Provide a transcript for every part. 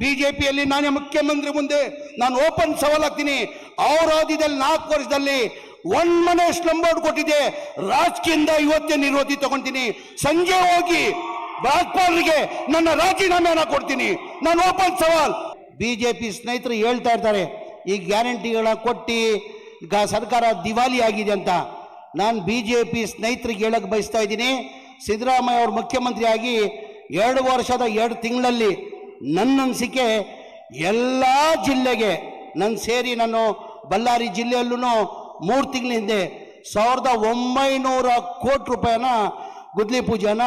ಬಿಜೆಪಿಯಲ್ಲಿ ನಾನೇ ಮುಖ್ಯಮಂತ್ರಿ ಮುಂದೆ ನಾನು ಓಪನ್ ಸವಾಲಾಗ್ತೀನಿ. ಅವರ ಅವಧಿದಲ್ಲಿ ನಾಲ್ಕು ವರ್ಷದಲ್ಲಿ ಒಂದ್ ಮನೆ ಸ್ಲಂಬೋರ್ಡ್ ಬೋರ್ಡ್ ಕೊಟ್ಟಿದೆ. ರಾಜಕೀಯದಿಂದ ಇವತ್ತೇ ನಿರ್ವಹಿ ತಗೊಂತೀನಿ. ಸಂಜೆ ಹೋಗಿ ರಾಜ್ಪಾಲರಿಗೆ ನನ್ನ ರಾಜೀನಾಮೆಯನ್ನು ಕೊಡ್ತೀನಿ. ನಾನು ಓಪನ್ ಸವಾಲ್. ಬಿಜೆಪಿ ಸ್ನೇಹಿತರು ಹೇಳ್ತಾ ಇರ್ತಾರೆ, ಈ ಗ್ಯಾರಂಟಿಗಳ ಕೊಟ್ಟು ಈಗ ಸರ್ಕಾರ ದಿವಾಲಿ ಆಗಿದೆ ಅಂತ. ನಾನು ಬಿ ಜೆ ಪಿ ಸ್ನೇಹಿತರಿಗೆ ಹೇಳಕ್ಕೆ ಬಯಸ್ತಾ ಇದ್ದೀನಿ. ಸಿದ್ದರಾಮಯ್ಯ ಅವರು ಮುಖ್ಯಮಂತ್ರಿಯಾಗಿ ಎರಡು ವರ್ಷದ ಎರಡು ತಿಂಗಳಲ್ಲಿ ನನ್ನ ಅನಿಸಿಕೆ ಎಲ್ಲ ಜಿಲ್ಲೆಗೆ ನನ್ನ ಸೇರಿ ನಾನು ಬಳ್ಳಾರಿ ಜಿಲ್ಲೆಯಲ್ಲೂ ಮೂರು ತಿಂಗಳ ಹಿಂದೆ ಸಾವಿರದ ಒಂಬೈನೂರ ಕೋಟಿ ರೂಪಾಯಿನ ಗುದ್ಲಿ ಪೂಜೆನ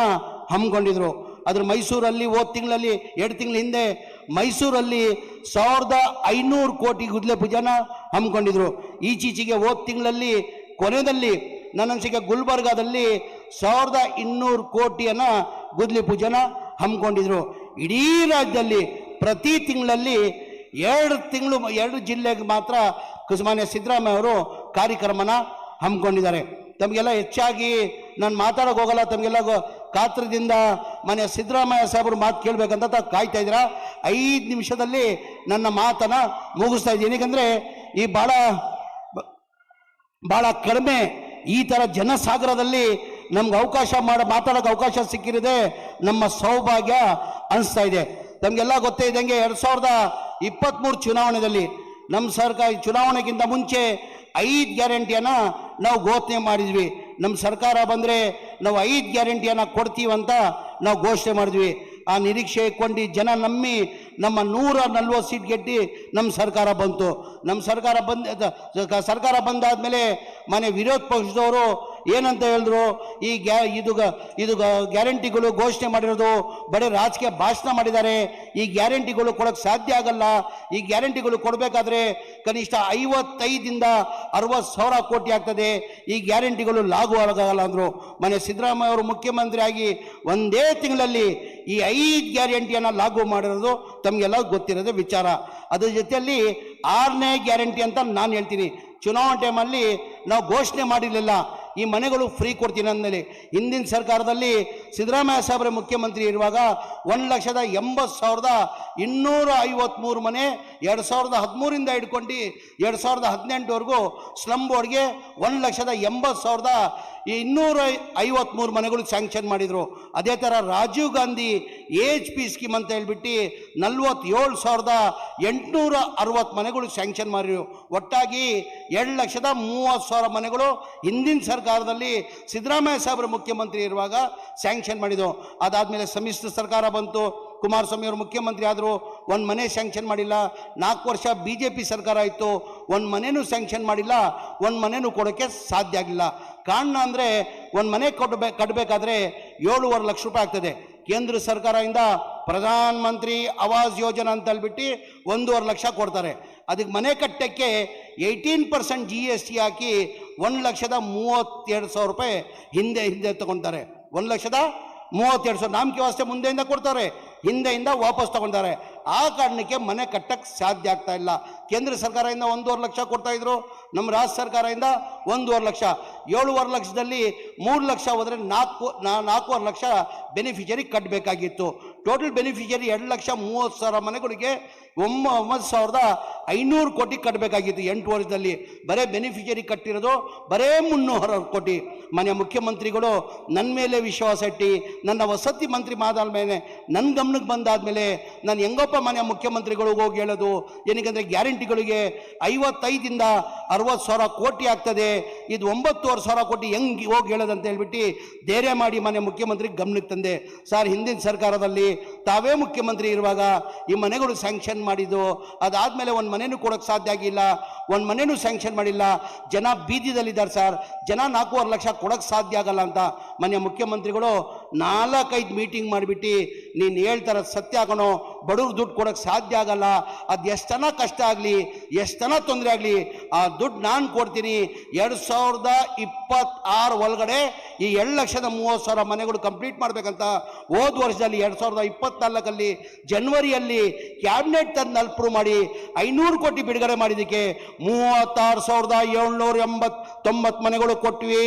ಹಮ್ಮಿಕೊಂಡಿದ್ರು. ಅದ್ರ ಮೈಸೂರಲ್ಲಿ ಹೋದ ತಿಂಗಳಲ್ಲಿ, ಎರಡು ತಿಂಗಳ ಹಿಂದೆ ಮೈಸೂರಲ್ಲಿ ಸಾವಿರದ ಐನೂರು ಕೋಟಿ ಗುದ್ಲೆ ಪೂಜೆನ ಹಮ್ಮಿಕೊಂಡಿದ್ರು. ಈಚೀಚೆಗೆ ಹೋದ ತಿಂಗಳಲ್ಲಿ ಕೊನೆಯಲ್ಲಿ ನನ್ನ ಅನಿಸಿಕೆ ಗುಲ್ಬರ್ಗಾದಲ್ಲಿ ಸಾವಿರದ ಇನ್ನೂರು ಕೋಟಿಯನ್ನು ಗುದ್ಲಿ ಪೂಜೆನ ಹಮ್ಮಿಕೊಂಡಿದ್ರು. ಇಡೀ ರಾಜ್ಯದಲ್ಲಿ ಪ್ರತಿ ತಿಂಗಳಲ್ಲಿ ಎರಡು ತಿಂಗಳು ಎರಡು ಜಿಲ್ಲೆಗೆ ಮಾತ್ರ ಕುಸುಮಾನ್ಯ ಸಿದ್ದರಾಮಯ್ಯ ಅವರು ಕಾರ್ಯಕ್ರಮನ ಹಮ್ಮಿಕೊಂಡಿದ್ದಾರೆ. ತಮಗೆಲ್ಲ ಹೆಚ್ಚಾಗಿ ನಾನು ಮಾತಾಡೋಕೆ ಹೋಗಲ್ಲ, ತಮಗೆಲ್ಲ ಕಾತ್ರದಿಂದ ಮನೆ ಸಿದ್ದರಾಮಯ್ಯ ಸಾಹೇಬರು ಮಾತು ಕೇಳಬೇಕಂತ ತಾವು ಕಾಯ್ತಾ ಇದ್ದೀರಾ? ಐದು ನಿಮಿಷದಲ್ಲಿ ನನ್ನ ಮಾತನ್ನು ಮುಗಿಸ್ತಾ ಇದ್ದೀನಿ. ಏಕೆಂದರೆ ಈ ಭಾಳ ಭಾಳ ಕಡಿಮೆ ಈ ಥರ ಜನಸಾಗರದಲ್ಲಿ ನಮ್ಗೆ ಅವಕಾಶ ಮಾಡ ಮಾತಾಡೋಕೆ ಅವಕಾಶ ಸಿಕ್ಕಿರದೆ ನಮ್ಮ ಸೌಭಾಗ್ಯ. ಅನಿಸ್ತಾ ಇದೆ. ನಮಗೆಲ್ಲ ಗೊತ್ತೇ ಇದ್ದಂಗೆ ಎರಡು ಸಾವಿರದ ಇಪ್ಪತ್ತ್ಮೂರು ಚುನಾವಣೆಯಲ್ಲಿ ನಮ್ಮ ಸರ್ಕಾರ ಚುನಾವಣೆಗಿಂತ ಮುಂಚೆ ಐದು ಗ್ಯಾರಂಟಿಯನ್ನು ನಾವು ಘೋಷಣೆ ಮಾಡಿದ್ವಿ. ನಮ್ಮ ಸರ್ಕಾರ ಬಂದರೆ ನಾವು ಐದು ಗ್ಯಾರಂಟಿಯನ್ನು ಕೊಡ್ತೀವಂತ ನಾವು ಘೋಷಣೆ ಮಾಡಿದ್ವಿ. ಆ ನಿರೀಕ್ಷೆ ಕೊಂಡು ಜನ ನಂಬಿ ನಮ್ಮ ನೂರ ನಲ್ವತ್ತು ಸೀಟ್ ಗೆಟ್ಟಿ ನಮ್ಮ ಸರ್ಕಾರ ಬಂತು. ನಮ್ಮ ಸರ್ಕಾರ ಬಂದ, ಸರ್ಕಾರ ಬಂದಾದ ಮೇಲೆ ಮನೆ ವಿರೋಧ ಪಕ್ಷದವರು ಏನಂತ ಹೇಳಿದ್ರು? ಈ ಗ್ಯಾ, ಇದು ಇದು ಗ್ಯಾರಂಟಿಗಳು ಘೋಷಣೆ ಮಾಡಿರೋದು ಬರೀ ರಾಜಕೀಯ ಭಾಷಣ ಮಾಡಿದ್ದಾರೆ. ಈ ಗ್ಯಾರಂಟಿಗಳು ಕೊಡೋಕ್ಕೆ ಸಾಧ್ಯ ಆಗಲ್ಲ. ಈ ಗ್ಯಾರಂಟಿಗಳು ಕೊಡಬೇಕಾದ್ರೆ ಕನಿಷ್ಠ ಐವತ್ತೈದಿಂದ ಅರವತ್ತು ಸಾವಿರ ಕೋಟಿ ಆಗ್ತದೆ. ಈ ಗ್ಯಾರಂಟಿಗಳು ಲಾಗು ಆಗಲ್ಲ ಅಂದರು. ಮನೆ ಸಿದ್ದರಾಮಯ್ಯ ಅವರು ಮುಖ್ಯಮಂತ್ರಿ ಆಗಿ ಒಂದೇ ತಿಂಗಳಲ್ಲಿ ಈ ಐದು ಗ್ಯಾರಂಟಿಯನ್ನು ಲಾಗು ಮಾಡಿರೋದು ತಮಗೆಲ್ಲ ಗೊತ್ತಿರೋದು ವಿಚಾರ. ಅದ್ರ ಜೊತೆಯಲ್ಲಿ ಆರನೇ ಗ್ಯಾರಂಟಿ ಅಂತ ನಾನು ಹೇಳ್ತೀನಿ. ಚುನಾವಣೆ ಟೈಮಲ್ಲಿ ನಾವು ಘೋಷಣೆ ಮಾಡಿರಲಿಲ್ಲ. ಈ ಮನೆಗಳು ಫ್ರೀ ಕೊಡ್ತೀನಿ ಅಂದಮೇಲೆ ಹಿಂದಿನ ಸರ್ಕಾರದಲ್ಲಿ ಸಿದ್ದರಾಮಯ್ಯ ಸಾಹೇಬ್ರೆ ಮುಖ್ಯಮಂತ್ರಿ ಇರುವಾಗ ಒಂದು ಲಕ್ಷದ ಎಂಬತ್ತು ಸಾವಿರದ ಇನ್ನೂರ ಐವತ್ತ್ಮೂರು ಮನೆ ಎರಡು ಸಾವಿರದ ಹದಿಮೂರಿಂದ ಹಿಡ್ಕೊಂಡು ಎರಡು ಸಾವಿರದ ಹದಿನೆಂಟುವರೆಗೂ ಸ್ಲಮ್ ಬೋರ್ಡ್ಗೆ ಒಂದು ಲಕ್ಷದ ಎಂಬತ್ತು ಸಾವಿರದ ಇನ್ನೂರ ಐವತ್ತ್ಮೂರು ಮನೆಗಳು ಸ್ಯಾಂಕ್ಷನ್ ಮಾಡಿದರು. ಅದೇ ಥರ ರಾಜೀವ್ ಗಾಂಧಿ ಏಜ್ ಪಿ ಸ್ಕೀಮ್ ಅಂತ ಹೇಳ್ಬಿಟ್ಟು ನಲ್ವತ್ತೇಳು ಸಾವಿರದ ಎಂಟುನೂರ ಅರವತ್ತು ಮನೆಗಳು ಸ್ಯಾಂಕ್ಷನ್ ಮಾಡಿದ್ರು. ಒಟ್ಟಾಗಿ ಎರಡು ಲಕ್ಷದ ಮೂವತ್ತು ಸಾವಿರ ಮನೆಗಳು ಹಿಂದಿನ ಸರ್ಕಾರದಲ್ಲಿ ಸಿದ್ದರಾಮಯ್ಯ ಸಾಹೇಬರು ಮುಖ್ಯಮಂತ್ರಿ ಇರುವಾಗ ಸ್ಯಾಂಕ್ಷನ್ ಮಾಡಿದ್ದು ಅದಾದಮೇಲೆ ಸಮ್ಮಿಶ್ರ ಸರ್ಕಾರ ಬಂತು. ಕುಮಾರಸ್ವಾಮಿ ಅವರು ಮುಖ್ಯಮಂತ್ರಿ ಆದರು ಒಂದು ಮನೆ ಸ್ಯಾಂಕ್ಷನ್ ಮಾಡಿಲ್ಲ. ನಾಲ್ಕು ವರ್ಷ ಬಿ ಜೆ ಪಿ ಸರ್ಕಾರ ಇತ್ತು ಒಂದು ಮನೆಯೂ ಸ್ಯಾಂಕ್ಷನ್ ಮಾಡಿಲ್ಲ. ಒಂದು ಮನೆಯೂ ಕೊಡೋಕ್ಕೆ ಸಾಧ್ಯ ಆಗಿಲ್ಲ. ಕಾರಣ ಅಂದರೆ ಒಂದು ಮನೆ ಕೊಡ್ಬೇ ಕಟ್ಟಬೇಕಾದ್ರೆ ಏಳುವರೆ ಲಕ್ಷ ರೂಪಾಯಿ ಆಗ್ತದೆ. ಕೇಂದ್ರ ಸರ್ಕಾರದಿಂದ ಪ್ರಧಾನ ಮಂತ್ರಿ ಆವಾಸ್ ಯೋಜನಾ ಅಂತ ಹೇಳ್ಬಿಟ್ಟು ಒಂದೂವರೆ ಲಕ್ಷ ಕೊಡ್ತಾರೆ. ಅದಕ್ಕೆ ಮನೆ ಕಟ್ಟಕ್ಕೆ eighteen percent G S T ಹಾಕಿ ಒಂದು ಲಕ್ಷದ ಮೂವತ್ತೆರಡು ಸಾವಿರ ರೂಪಾಯಿ ಹಿಂದೆ ಹಿಂದೆ ತಗೊತಾರೆ. ಒಂದು ಲಕ್ಷದ ಮೂವತ್ತೆರಡು ಸಾವಿರ. ನಾಮಕೆ ವ್ಯವಸ್ಥೆ ಮುಂದೆಯಿಂದ ಕೊಡ್ತಾರೆ. ಹಿಂದೆಯಿಂದ ವಾಪಸ್ ತಗೊಂಡಿದ್ದಾರೆ ಆ ಕಾರಣಕ್ಕೆ ಮನೆ ಕಟ್ಟಕ್ಕೆ ಸಾಧ್ಯ ಆಗ್ತಾ ಇಲ್ಲ. ಕೇಂದ್ರ ಸರ್ಕಾರದಿಂದ ಒಂದೂವರೆ ಲಕ್ಷ ಕೊಡ್ತಾ ಇದ್ರು. ನಮ್ಮ ರಾಜ್ಯ ಸರ್ಕಾರದಿಂದ ಒಂದೂವರೆ ಲಕ್ಷ. ಏಳುವರೆ ಲಕ್ಷದಲ್ಲಿ ಮೂರು ಲಕ್ಷ ಹೋದರೆ ನಾಲ್ಕು ನಾಲ್ಕೂವರೆ ಲಕ್ಷ ಬೆನಿಫಿಷರಿ ಕಟ್ಟಬೇಕಾಗಿತ್ತು ಟೋಟಲ್ ಬೆನಿಫಿಷರಿ ಎರಡು ಲಕ್ಷ ಮೂವತ್ತು ಸಾವಿರ ಮನೆಗಳಿಗೆ ಒಮ್ಮ ಒಂಬತ್ತು ಸಾವಿರದ ಐನೂರು ಕೋಟಿ ಕಟ್ಟಬೇಕಾಗಿತ್ತು. ಎಂಟು ವರ್ಷದಲ್ಲಿ ಬರೇ ಬೆನಿಫಿಷರಿ ಕಟ್ಟಿರೋದು, ಬರೇ ಮುನ್ನೂರ ಕೋಟಿ. ಮನೆ ಮುಖ್ಯಮಂತ್ರಿಗಳು ನನ್ನ ಮೇಲೆ ವಿಶ್ವಾಸ ಇಟ್ಟು, ನನ್ನ ವಸತಿ ಮಂತ್ರಿ ಮಾದಾದ ಮೇಲೆ ನನ್ನ ಗಮನಕ್ಕೆ ಬಂದಾದಮೇಲೆ ನಾನು ಹೆಂಗಪ್ಪ ಮನೆ ಮುಖ್ಯಮಂತ್ರಿಗಳಿಗೆ ಹೋಗಿ ಹೇಳೋದು? ಏನಕ್ಕೆ ಗ್ಯಾರಂಟಿಗಳಿಗೆ ಐವತ್ತೈದಿಂದ ಅರವತ್ತು ಸಾವಿರ ಕೋಟಿ ಆಗ್ತದೆ. ಇದು ಒಂಬತ್ತುವರೆ ಸಾವಿರ ಕೋಟಿ ಹೆಂಗೆ ಹೋಗಿ ಹೇಳೋದಂತ ಹೇಳ್ಬಿಟ್ಟು ಧೈರ್ಯ ಮಾಡಿ ಮನೆ ಮುಖ್ಯಮಂತ್ರಿಗೆ ಗಮನಕ್ಕೆ ತಂದೆ. ಸರ್, ಹಿಂದಿನ ಸರ್ಕಾರದಲ್ಲಿ ತಾವೇ ಮುಖ್ಯಮಂತ್ರಿ ಇರುವಾಗ ಈ ಮನೆಗಳು ಸ್ಯಾಂಕ್ಷನ್ ಮಾಡಿದ್ದು ಅದಾದಮೇಲೆ ಒಂದು ಮನೆನೂ ಕೊಡೋಕ್ಕೆ ಸಾಧ್ಯ ಆಗಿಲ್ಲ, ಒಂದು ಮನೇನೂ ಸ್ಯಾಂಕ್ಷನ್ ಮಾಡಿಲ್ಲ. ಜನ ಬೀದಿದಲ್ಲಿದ್ದಾರೆ ಸರ್ ಜನ ನಾಲ್ಕೂವರೆ ಲಕ್ಷ ಕೊಡೋಕೆ ಸಾಧ್ಯ ಆಗಲ್ಲ ಅಂತ ಮನೆಯ ಮುಖ್ಯಮಂತ್ರಿಗಳು ನಾಲ್ಕೈದು ಮೀಟಿಂಗ್ ಮಾಡಿಬಿಟ್ಟು ನೀನು ಹೇಳ್ತಾರ ಸತ್ಯ ಆಗೋಣ ಬಡವ್ರು ದುಡ್ಡು ಕೊಡೋಕ್ಕೆ ಸಾಧ್ಯ ಆಗಲ್ಲ. ಅದು ಎಷ್ಟನ ಕಷ್ಟ ಆಗಲಿ ಎಷ್ಟನ ತೊಂದರೆ ಆಗಲಿ, ಆ ದುಡ್ಡು ನಾನು ಕೊಡ್ತೀನಿ. ಎರಡು ಸಾವಿರದ ಇಪ್ಪತ್ತಾರು ಒಳಗಡೆ ಈ ಎರಡು ಲಕ್ಷದ ಮೂವತ್ತು ಸಾವಿರ ಮನೆಗಳು ಕಂಪ್ಲೀಟ್ ಮಾಡಬೇಕಂತ ಹೋದ ವರ್ಷದಲ್ಲಿ ಎರಡು ಸಾವಿರದ ಇಪ್ಪತ್ನಾಲ್ಕಲ್ಲಿ ಜನ್ವರಿಯಲ್ಲಿ ಕ್ಯಾಬಿನೆಟ್ ತಂದು ಅಪ್ರೂವ್ ಮಾಡಿ ಐನೂರು ಕೋಟಿ ಬಿಡುಗಡೆ ಮಾಡಿದ್ದಕ್ಕೆ ಮೂವತ್ತಾರು ಸಾವಿರದ ಏಳ್ನೂರ ಎಂಬತ್ತೊಂಬತ್ತು ಮನೆಗಳು ಕೊಟ್ವಿ.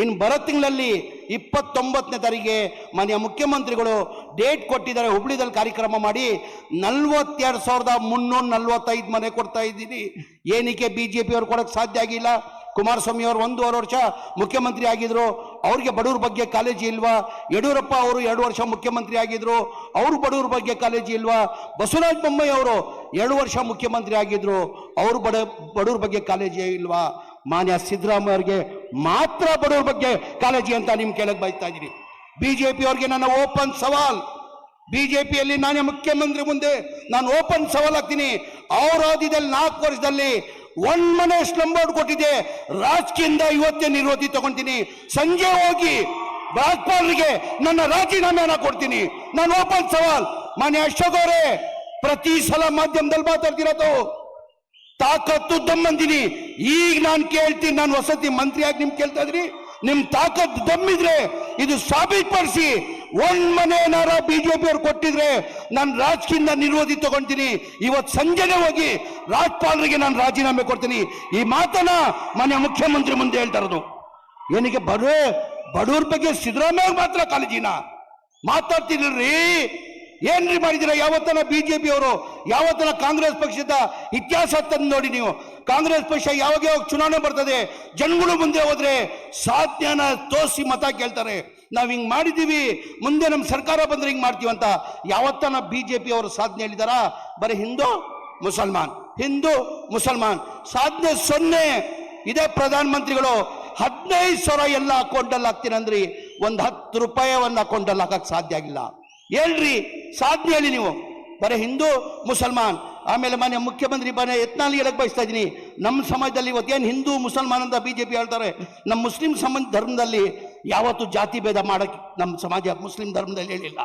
ಇನ್ನು ಬರೋ ತಿಂಗಳಲ್ಲಿ ಇಪ್ಪತ್ತೊಂಬತ್ತನೇ ತಾರೀಕಿಗೆ ಮಾನ್ಯ ಮುಖ್ಯಮಂತ್ರಿಗಳು ಡೇಟ್ ಕೊಟ್ಟಿದ್ದಾರೆ, ಹುಬ್ಳಿದಲ್ಲಿ ಕಾರ್ಯಕ್ರಮ ಮಾಡಿ ನಲ್ವತ್ತೆರಡು ಸಾವಿರದ ಮುನ್ನೂರ ನಲ್ವತ್ತೈದು ಮನೆ ಕೊಡ್ತಾ ಇದ್ದೀನಿ. ಏನಕ್ಕೆ ಬಿ ಜೆ ಪಿಯವ್ರು ಕೊಡೋಕ್ಕೆ ಸಾಧ್ಯ ಆಗಿಲ್ಲ? ಕುಮಾರಸ್ವಾಮಿ ಅವರು ಒಂದೂವರೆ ವರ್ಷ ಮುಖ್ಯಮಂತ್ರಿ ಆಗಿದ್ರು. ಅವ್ರಿಗೆ ಬಡವ್ರ ಬಗ್ಗೆ ಕಾಲೇಜಿ ಇಲ್ವಾ? ಯಡಿಯೂರಪ್ಪ ಅವರು ಎರಡು ವರ್ಷ ಮುಖ್ಯಮಂತ್ರಿ ಆಗಿದ್ರು. ಅವರು ಬಡವ್ರ ಬಗ್ಗೆ ಕಾಲೇಜಿ ಇಲ್ವಾ? ಬಸವರಾಜ ಬೊಮ್ಮಾಯಿ ಅವರು ಎರಡು ವರ್ಷ ಮುಖ್ಯಮಂತ್ರಿ ಆಗಿದ್ರು. ಅವರು ಬಡ, ಬಡವ್ರ ಬಗ್ಗೆ ಕಾಲೇಜೇ ಇಲ್ವಾ? ಮಾನ್ಯ ಸಿದ್ದರಾಮಯ್ಯ ಅವರಿಗೆ ಮಾತ್ರ ಬಡವ್ರ ಬಗ್ಗೆ ಕಾಳಜಿ ಅಂತ ನಿಮ್ ಕೆಳಗೆ ಬಯಸ್ತಾ ಇದ್ದೀನಿ ಬಿಜೆಪಿ ಅವ್ರಿಗೆ ನನ್ನ ಓಪನ್ ಸವಾಲ್. ಬಿಜೆಪಿಯಲ್ಲಿ ನಾನೇ ಮುಖ್ಯಮಂತ್ರಿ ಮುಂದೆ ನಾನು ಓಪನ್ ಸವಾಲ್ ಹಾಕ್ತೀನಿ. ಅವ್ರ ಅವಧಿದಲ್ಲಿ ನಾಲ್ಕು ವರ್ಷದಲ್ಲಿ ಒಂದ್ ಮನೆ ಸ್ಲಂಬೋರ್ಡ್ ಕೊಟ್ಟಿದ್ದೆ ರಾಜಕೀಯದಿಂದ ಇವತ್ತೇ ನಿರ್ವಹಿ ತಗೊಂತೀನಿ. ಸಂಜೆ ಹೋಗಿ ರಾಜ್ಪಾಲರಿಗೆ ನನ್ನ ರಾಜೀನಾಮೆನ ಕೊಡ್ತೀನಿ. ನಾನು ಓಪನ್ ಸವಾಲ್. ಮಾನ್ಯ ಅಶೋಕ್ ಅವರೇ, ಪ್ರತಿ ಸಲ ಮಾಧ್ಯಮದಲ್ಲಿ ಮಾತಾಡ್ತಿರೋದು. ತಾಕತ್ತು ದಮ್ಮಂದಿನಿ. ಈಗ ನಾನು ಕೇಳ್ತೀನಿ, ನಾನು ವಸತಿ ಮಂತ್ರಿಯಾಗಿ ನಿಮ್ ಕೇಳ್ತಾ ಇದ್ರಿ ನಿಮ್ ತಾಕತ್ತು ದಮ್ಮಿದ್ರೆ ಇದು ಸಾಬೀತುಪಡಿಸಿ ಒಂದ್ ಮನೆ ಏನಾರ ಬಿಜೆಪಿ ಅವ್ರು ಕೊಟ್ಟಿದ್ರೆ ನಾನು ರಾಜಕೀಯದಿಂದ ನಿರೋಧಿ ತಗೊಂತೀನಿ. ಇವತ್ತು ಸಂಜೆನೆ ಹೋಗಿ ರಾಜ್ಪಾಲರಿಗೆ ನಾನು ರಾಜೀನಾಮೆ ಕೊಡ್ತೀನಿ. ಈ ಮಾತನ್ನ ಮನೆ ಮುಖ್ಯಮಂತ್ರಿ ಮುಂದೆ ಹೇಳ್ತಾ ಇರೋದು. ಬಡ ಬಡವ್ರ ಬಗ್ಗೆ ಸಿದ್ದರಾಮಯ್ಯ ಮಾತ್ರ ಕಾಲೇಜಿನ? ಮಾತಾಡ್ತಿರ್ರಿ ಏನ್ರಿ ಮಾಡಿದಿರ ಯಾವತ್ತನ ಬಿಜೆಪಿ ಅವರು? ಯಾವತ್ತನ ಕಾಂಗ್ರೆಸ್ ಪಕ್ಷದ ಇತಿಹಾಸ ತಂದು ನೋಡಿ ನೀವು. ಕಾಂಗ್ರೆಸ್ ಪಕ್ಷ ಯಾವಾಗ ಯಾವಾಗ ಚುನಾವಣೆ ಬರ್ತದೆ? ಜನಗಳು ಮುಂದೆ ಹೋದ್ರೆ ಸಾಧ್ಯನ ತೋರಿಸಿ ಮತ ಕೇಳ್ತಾರೆ. ನಾವು ಹಿಂಗೆ ಮಾಡಿದೀವಿ ಮುಂದೆ ನಮ್ಮ ಸರ್ಕಾರ ಬಂದ್ರೆ ಹಿಂಗೆ ಮಾಡ್ತೀವಿ ಅಂತ ಯಾವತ್ತನ ಬಿಜೆಪಿ ಅವರು ಸಾಧನೆ ಹೇಳಿದಾರ? ಬರೀ ಹಿಂದೂ, ಮುಸಲ್ಮಾನ್. ಹಿಂದೂ, ಮುಸಲ್ಮಾನ್. ಸಾಧನೆ ಸೊನ್ನೆ ಇದೇ ಪ್ರಧಾನ ಮಂತ್ರಿಗಳು ಹದಿನೈದು ಸಾವಿರ ಎಲ್ಲ ಅಕೌಂಟಲ್ಲಿ ಹಾಕ್ತೀನಂದ್ರಿ. ಒಂದು ಹತ್ತು ರೂಪಾಯಿ ಒಂದು ಅಕೌಂಟಲ್ಲಿ ಹಾಕಕ್ಕೆ ಸಾಧ್ಯ ಆಗಿಲ್ಲ. ಹೇಳ್ರಿ ಸಾಧ್ಯ ಹೇಳಿ ನೀವು. ಬರೀ ಹಿಂದೂ, ಮುಸಲ್ಮಾನ್. ಆಮೇಲೆ ಮನೆ ಮುಖ್ಯಮಂತ್ರಿ ಮನೆ ಯತ್ನಾಲಿ ಹೇಳಕ್ ಬಯಸ್ತಾ ಇದ್ದೀನಿ. ನಮ್ಮ ಸಮಾಜದಲ್ಲಿ ಇವತ್ತೇನು ಹಿಂದೂ, ಮುಸಲ್ಮಾನ್ ಅಂತ ಬಿಜೆಪಿ ಹೇಳ್ತಾರೆ ನಮ್ಮ ಮುಸ್ಲಿಂ ಸಮಾಜ ಧರ್ಮದಲ್ಲಿ ಯಾವತ್ತೂ ಜಾತಿ ಭೇದ ಮಾಡಕ್ ನಮ್ಮ ಸಮಾಜ ಮುಸ್ಲಿಂ ಧರ್ಮದಲ್ಲಿ ಹೇಳಿಲ್ಲ.